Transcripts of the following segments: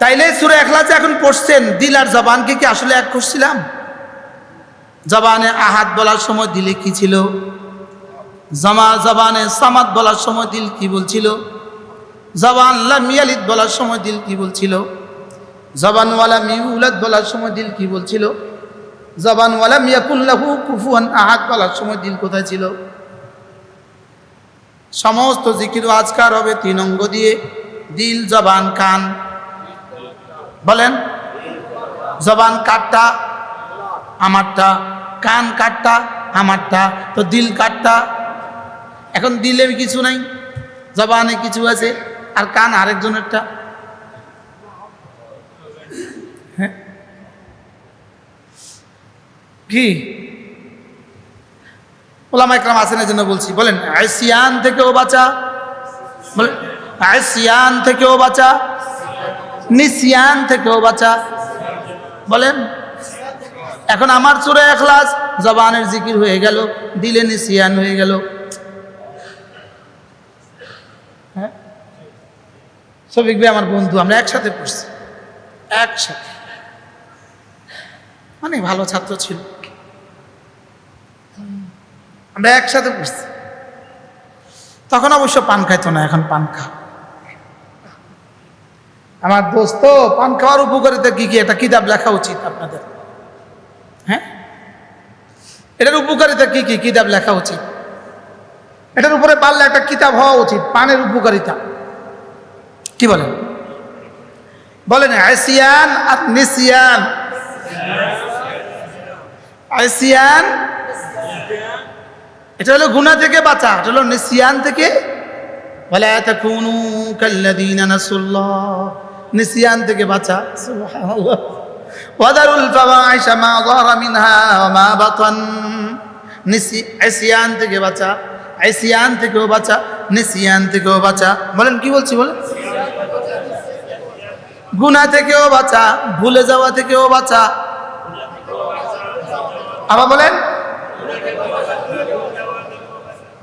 তাইলে সুরে এখলাসে এখন পড়ছেন, দিল আর জবানকে কি আসলে এক করছিলাম? জবানে আহাত বলার সময় দিলে কি ছিল? জমা জবানে সামাদ বলার সময় দিল কি বলছিল? জবান লামিয়ালিদ বলার সময় দিল কি বলছিল? জবানওয়ালা মিউলাদ বলার সময় দিল কি বলছিল? জবানওয়ালা মিয়াকুল্লাহু কুফুয়ান আহাত বলার সময় দিল কোথায় ছিল? সমস্ত জিকির আজকার হবে তিন অঙ্গ দিয়ে, দিল, জবান, কান। বলেন, জবান কাটটা, আমারটা, কান কাটটা, আমারটা, তো দিল কাটটা। এখন দিলে কিছু নাই, জবানে কিছু আছে, আর কান আরেকজনেরটা। হ্যাঁ? কি? ওলামা একরাম এই জন্য বলছি, বলেন, আইসিয়ান থেকেও বাঁচা। বলেন আইসিয়ান থেকেও বাঁচা। নিসিয়ান থেকেও বাঁচা। বলেন, এখন আমার চুরে এখলাস, জবানের জিকির হয়ে গেল, দিলে নিসিয়ান হয়ে গেল। হ্যাঁ? ভাই, আমার বন্ধু, আমরা একসাথে পড়ছি। একসাথে। অনেক ভালো ছাত্র ছিল। আমরা একসাথে পড়ছি। তখন অবশ্য পান খাইতো না, এখন পান খা আমার দোস্ত, পান খাওয়ার উপকারিতা কি কি? এটা কিতাব লেখা উচিত আপনাদের। হ্যাঁ? এটার উপকারিতা কি কি? কিতাব লেখা উচিত। এটার উপরে পারলে একটা কিতাব হওয়া উচিত, পানের উপকারিতা। কি বলেন? বলেন, আইসিয়ান আর নিসিয়ান। আইসিয়ান? এটা হলো গুণা থেকে বাঁচা, এটা হলো নিসিয়ান থেকে। বলে তাকুনু কাল্লাযীনা নাসুল্লাহ। নিসিয়ান থেকে বাঁচা। ওয়াদারুল ফাওয়াহিশা মা যাহারা মিনহা ওয়া মা বাতান। নিসি আইসিয়ান থেকে বাঁচা আইসিয়ান থেকেও বাঁচা নিসিয়ান থেকেও বাঁচা। বলেন কি বলছি বলেন? গুণা থেকেও বাঁচা ভুলে যাওয়া থেকেও বাঁচা। আবার বলেন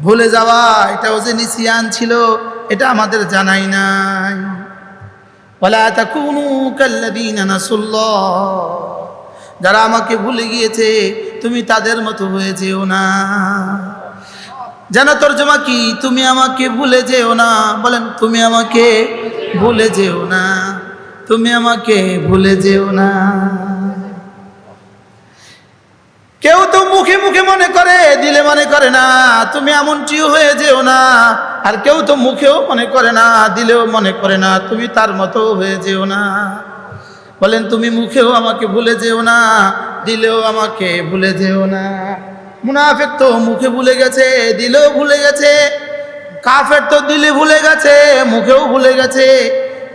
ভুলে যাওয়া এটাও যে নিসিয়ান ছিল এটা আমাদের জানাই নাই। ওলা তাকুনু কাল্লাযীনা নাসুল্লাহ। যারা আমাকে ভুলে গিয়েছে, তুমি তাদের মতো হয়ে যেও না। জানো তর্জমা কি? তুমি আমাকে ভুলে যেও না। বলেন, তুমি আমাকে ভুলে যেও না। তুমি আমাকে ভুলে যেও না। কেউ তো মুখে মুখে মনে করে, দিলে মনে করে না, তুমি এমনটিও হয়ে যেও না। আর কেউ তো মুখেও মনে করে না, দিলেও মনে করে না, তুমি তার মতো হয়ে যেও না। বলেন, তুমি মুখেও আমাকে ভুলে যেও না, দিলেও আমাকে ভুলে যেও না। মুনাফেক তো মুখে ভুলে গেছে, দিলেও ভুলে গেছে, কাফের তো দিলে ভুলে গেছে, মুখেও ভুলে গেছে।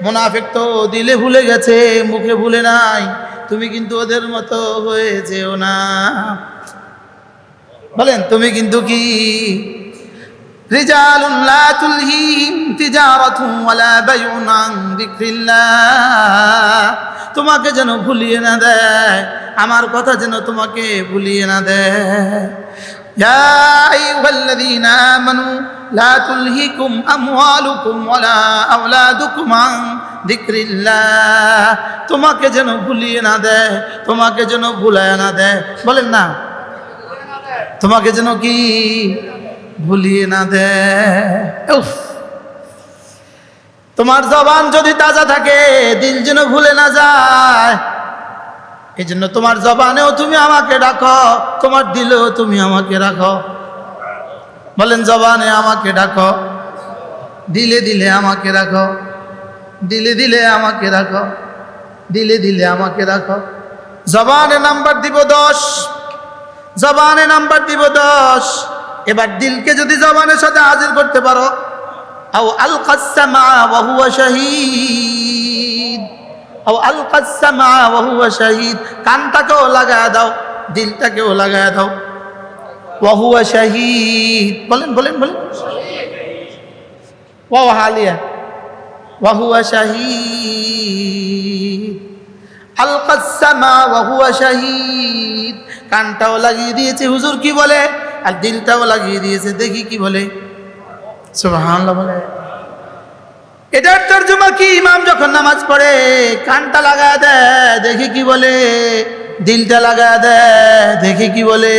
মুনাফেক তো দিলে ভুলে গেছে, মুখে ভুলে নাই, তুমি কিন্তু ওদের মতো হয়ে যেও না। বলেন, তুমি কিন্তু কি رجال لا تلهيهم تجارة ولا بيع عن ذكر الله তোমাকে যেন ভুলিয়ে না দেয় আমার কথা যেন তোমাকে ভুলিয়ে না দেয় يا أيها الذين آمنوا لا تلهكم أموالكم ولا أولادكم عن ذكر الله তোমাকে যেন ভুলিয়ে না দেয় তোমাকে যেন ভুলায় না দেয় বলেন না তোমাকে যেন কি ভুলিয়ে না উফ। তোমার জবান যদি তাজা থাকে, দিল যেন ভুলে না যায়। এই জন্য তোমার জবানেও তুমি আমাকে ডাকো, তোমার দিলেও তুমি আমাকে রাখো। বলেন, জবানে আমাকে ডাকো। দিলে দিলে আমাকে রাখো। দিলে দিলে আমাকে রাখো। দিলে দিলে আমাকে রাখো। জবানে নাম্বার দিব দশ। জবানে নাম্বার দিব দশ। এবার দিলকে যদি জবানের সাথে হাজির করতে পারো, আও আল কাসামা শাহিদ। আও আল কাসামা ওয়াহুয়া শাহিদ। কানটাকেও লাগায় দাও, দিলটাকেও লাগায় দাও। ওয়াহুয়া শাহিদ। বলেন বলেন বলেন। ওয়াও হালিয়া। ওয়াহুয়া শাহিদ। আল কাসামা ওয়াহুয়া শাহিদ। কানটাও লাগিয়ে দিয়েছে। হুজুর কি বলে? আর দিলটাও লাগিয়ে দিয়েছে দেখি কি বলে। সুবহানাল্লাহ বলে। এটার তর্জমা কি? ইমাম যখন নামাজ পড়ে কানটা লাগা দেয় দেখি কি বলে। দিলটা লাগা দেয় দেখি কি বলে।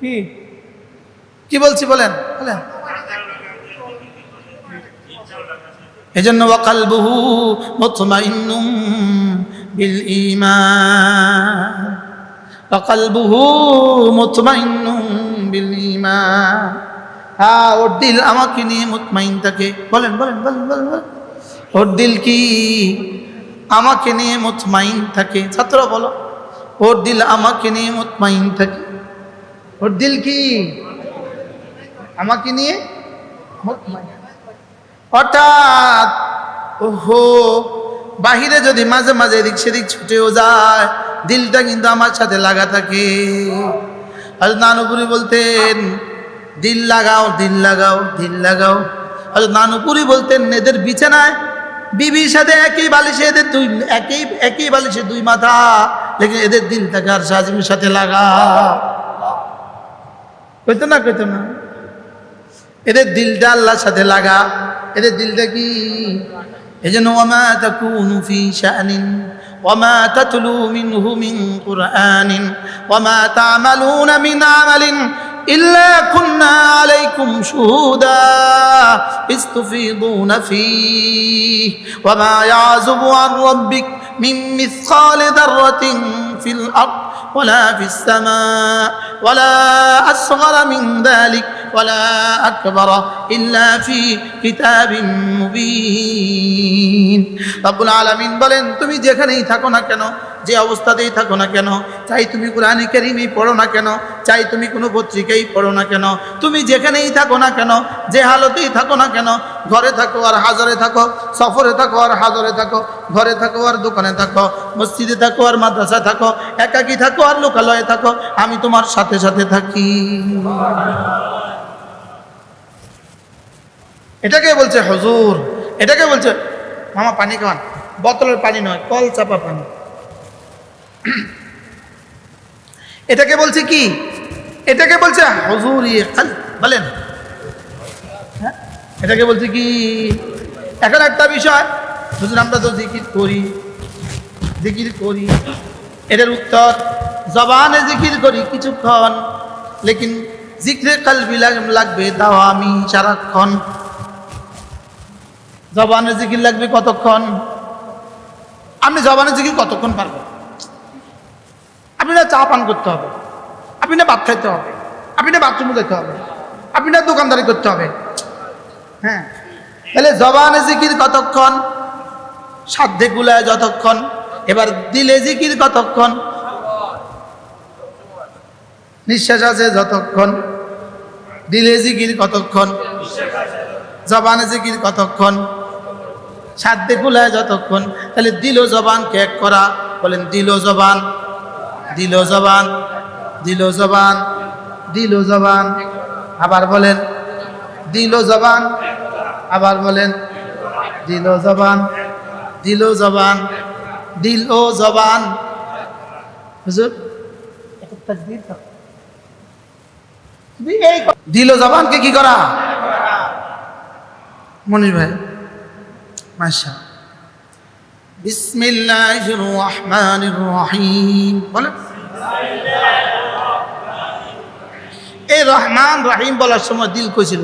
কি? কি বলছি বলেন? বলেন। এজন্য ওয়াকালবুহু মুতমাইন্নুম বিল ঈমান বিল ঈমান হ্যাঁ ওর দিল আমাকে নিয়ে মুতমাইন থাকে বলেন বলেন বলেন বলেন। ওর দিল কি? আমাকে নিয়ে মুতমাইন থাকে ছাত্র বলো, ওর দিল আমাকে নিয়ে মুতমাইন থাকে ওর দিল কি? আমাকে নিয়ে হঠাৎ ওহো, বাহিরে যদি মাঝে মাঝে এদিক সেদিক ছুটেও যায় দিলটা কিন্তু আমার সাথে লাগা থাকে। আর নানুপুরি বলতেন, দিল লাগাও দিল লাগাও দিল লাগাও। আর নানুপুরি বলতেন, এদের বিছানায় বিবির সাথে একই বালিশে এদের দুই, একই একই বালিশে দুই মাথা, লেকিন এদের দিল থাকে আর সাজিমের সাথে লাগা। কইতো না কইতো না? এদের দিলটা আল্লাহর সাথে লাগা। এদের দিলটা কি? এই জন্য ওমা তাকুনু ফি শানিন। وما تتلو منه من قرآن وما تعملون من عمل إلا كنا عليكم شهودا إذ تفيضون فيه وما يعزب عن ربك من مثقال ذرة في الأرض ولا في السماء ولا أصغر من ذلك ولا أكبر إلا في كتاب مبين رب العالمين বলেন তুমি যেখানেই থাকো না কেন যে অবস্থাতেই থাকো না কেন? চাই তুমি কোরআন কারিমই পড়ো না কেন? চাই তুমি কোনো পত্রিকাই পড়ো না কেন? তুমি যেখানেই থাকো না কেন? যে হালতেই থাকো না কেন? ঘরে থাকো আর হাজারে থাকো, সফরে থাকো আর হাজারে থাকো, ঘরে থাকো আর দোকানে থাকো, মসজিদে থাকো আর মাদ্রাসা থাকো, একাকি থাকো আর লোকালয়ে থাকো, আমি তোমার সাথে সাথে থাকি। এটাকে বলছে হজুর এটাকে বলছে, মামা পানি খাওয়ান বোতলের পানি নয়, কল চাপা পানি। এটাকে বলছে কি? এটাকে বলছে হজুর বলেন। হ্যাঁ? এটাকে বলছে কি? এখন একটা বিষয়। হুজুর, আমরা তো জিকির করি। জিকির করি। এটার উত্তর, জবানে জিকির করি কিছুক্ষণ, লেকিন জিক্রে কালবি লাগবে দাও আমি সারাক্ষণ। জবানে জিকির লাগবে কতক্ষণ? আপনি জবানে জিকির কতক্ষণ পারবেন আপনি না চা পান করতে হবে। আপনি না ভাত খাইতে হবে। আপনি না বাথরুমে যেতে হবে। আপনি না দোকানদারি করতে হবে। হ্যাঁ। তাহলে জবানে জিকির কতক্ষণ? সাধ্যে গুলায় যতক্ষণ? এবার দিলে জিকির কতক্ষণ? নিঃশ্বাস আছে যতক্ষণ? দিলে জিকির কতক্ষণ? জবানে জিকির কতক্ষণ? সাধ্যে গুলায় যতক্ষণ? তাহলে দিল জবান এক করা, বলেন দিল জবান। দিল জবান দিল জবান দিল জবান। আবার বলেন, দিল জবান, আবার বলেন, দিল জবান দিল জবান, দিল ও জবান। হুজুর, দিল জবানকে কি করা? মনির ভাই মাশা বিসমিল্লাহির রহমানির রহিম। বলেন। এই রহমান রাহিম বলার সময় দিল কইছিল।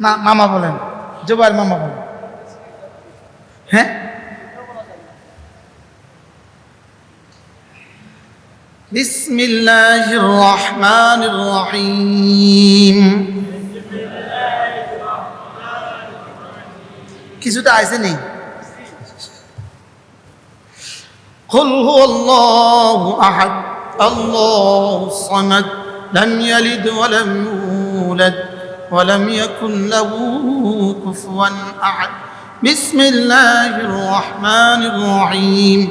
না মামা বলেন জোবার মামা বলেন। হ্যাঁ? বিসমিল্লাহির রহমানির রহিম। الرحيم কিছুটা আইসে নেই قل هو الله أحد الله الصمد لم يلد ولم يولد ولم يكن له كفوا أحد بسم الله الرحمن الرحيم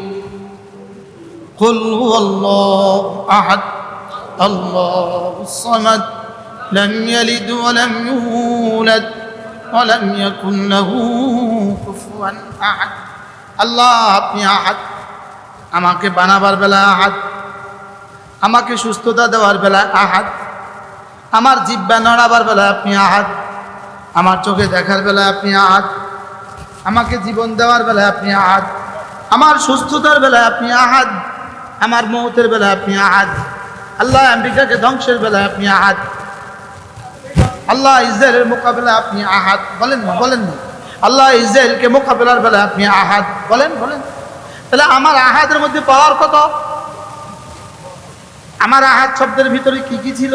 قل هو الله أحد الله الصمد لم يلد ولم يولد ولم يكن له كفوا أحد আল্লাহ আপনি আহাদ আমাকে বানাবার বেলা আহাদ আমাকে সুস্থতা দেওয়ার বেলায় আহাত আমার জিব্বা নড়াবার বেলায় আপনি আহাত আমার চোখে দেখার বেলায় আপনি আহাত আমাকে জীবন দেওয়ার বেলায় আপনি আহাত আমার সুস্থতার বেলায় আপনি আহাত আমার মৌতের বেলায় আপনি আহাত আল্লাহ আমেরিকাকে ধ্বংসের বেলায় আপনি আহাত আল্লাহ ইসরায়েলের মোকাবেলা আপনি আহাত বলেন বলেন আল্লাহ ইসরায়েলকে মোকাবেলার বেলায় আপনি আহাত বলেন বলেন। তাহলে আমার আহাতের মধ্যে পাওয়ার কত? আমার আহাত শব্দের ভিতরে কি কি ছিল?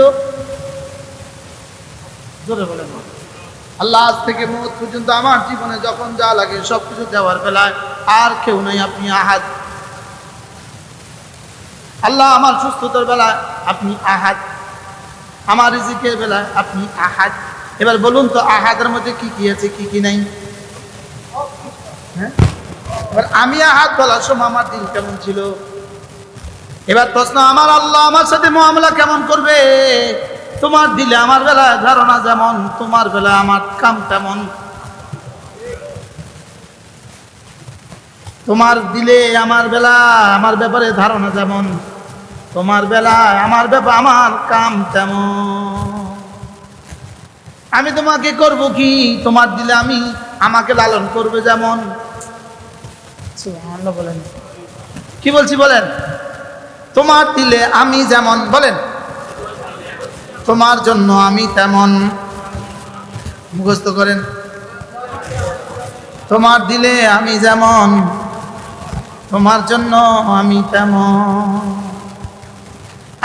বলেন আল্লাহ আজ থেকে মত পর্যন্ত আমার জীবনে যখন যা লাগে সব কিছু দেওয়ার বেলায় আর কেউ নেই আপনি আহাত আল্লাহ আমার সুস্থতার বেলায় আপনি আহাত আমার রিজিকের বেলায় আপনি আহাত এবার বলুন তো, আহাদের মধ্যে কি কি আছে, কি কি নাই? হ্যাঁ? এবার আমি আহাত বলার সময় আমার দিন কেমন ছিল? এবার প্রশ্ন, আমার আল্লাহ আমার সাথে মামলা কেমন করবে? তোমার দিলে আমার বেলা ধারণা যেমন, তোমার বেলা আমার কাম তেমন। তোমার দিলে আমার বেলা আমার ব্যাপারে ধারণা যেমন। তোমার বেলায় আমার ব্যাপার আমার কাম তেমন। আমি তোমাকে করব কি? তোমার দিলে আমি আমাকে লালন করবে যেমন। বলেন। কি বলছি বলেন? তোমার দিলে আমি যেমন বলেন। তোমার জন্য আমি তেমন। মুখস্থ করেন। তোমার দিলে আমি যেমন তোমার জন্য আমি তেমন।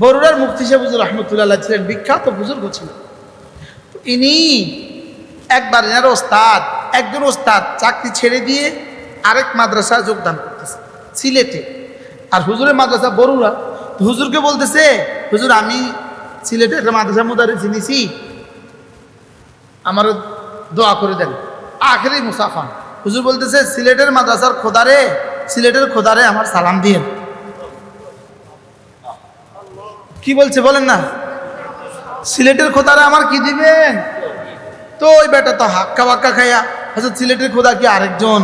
বরুড়ার মুফতি সাহেব হুজুর রহমতুল্লাহ ছিলেন, বিখ্যাত বুজুর্গ ছিলেন। তো ইনি একবার এনার ওস্তাদ, একজন ওস্তাদ চাকরি ছেড়ে দিয়ে আরেক মাদ্রাসা যোগদান করতেছে, সিলেটে। আর হুজুরের মাদ্রাসা বরুড়া। হুজুরকে বলতেছে, হুজুর, আমি সিলেটে একটা মাদ্রাসা মুদারে চিনিছি আমার দোয়া করে দেন। আখেরি মুসাফা। হুজুর বলতেছে, সিলেটের মাদ্রাসার খোদারে, সিলেটের খোদারে আমার সালাম দিয়ে কি বলছে বলেন না? সিলেটের খোদারে আমার কি দিবেন তো ওই বেটা তো হাক্কা বাক্কা খাইয়া আচ্ছা সিলেটের খোদা কি আরেকজন?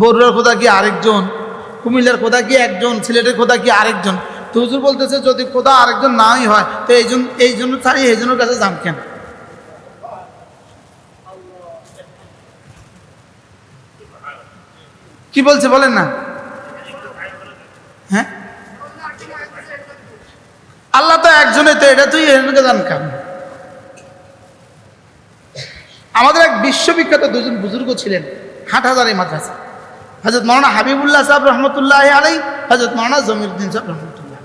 বরুড়ার খোদা কি আরেকজন? কুমিল্লার খোদা কি একজন? সিলেটের খোদা কি আরেকজন? তো হুজুর বলতেছে, যদি খোদা আরেকজন নাই হয়, তো এই জন্য এই জন্য ছাড়ি, এই জন্য কাছে যান কেন? কি বলছে বলেন না? হ্যাঁ? আল্লাহ তো একজনে তো এটা তুই জান কেন? আমাদের এক বিশ্ববিখ্যাত দুজন বুজুর্গ ছিলেন হাট হাটহাজারি মাদ্রাসা। হজরত মৌলানা হাবিবুল্লাহ সাহেব রহমতুল্লাহ আলাই হজরত মৌলানা জমিরুদ্দিন সাহেব রহমতুল্লাহ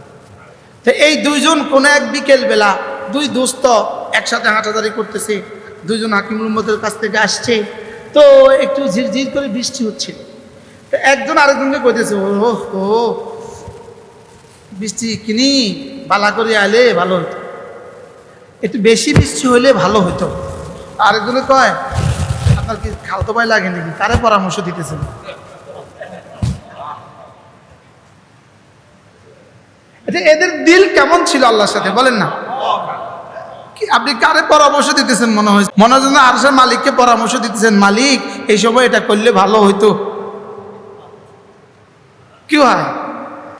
তো এই দুইজন কোনো এক বিকেল বেলা দুই দোস্ত একসাথে হাঁটাদারি করতেছে, দুইজন হাকিমুল উম্মতের কাছ থেকে আসছে। তো একটু ঝিরঝির করে বৃষ্টি হচ্ছিল। তো একজন আরেকজনকে কইতেছে ও ও বৃষ্টি কিনি বালা করে আলে ভালো হতো একটু বেশি বৃষ্টি হলে ভালো হতো আরেকজনে কয় আপনার কি খালতো ভাই লাগে নাকি? তারে পরামর্শ দিতেছেন। আচ্ছা, এদের দিল কেমন ছিল আল্লাহর সাথে? বলেন না। কি আপনি কারে পরামর্শ দিতেছেন মনে হয়? মনে হয় আরশের মালিককে পরামর্শ দিতেছেন মালিক এই সময় এটা করলে ভালো হইতো। কি হয়?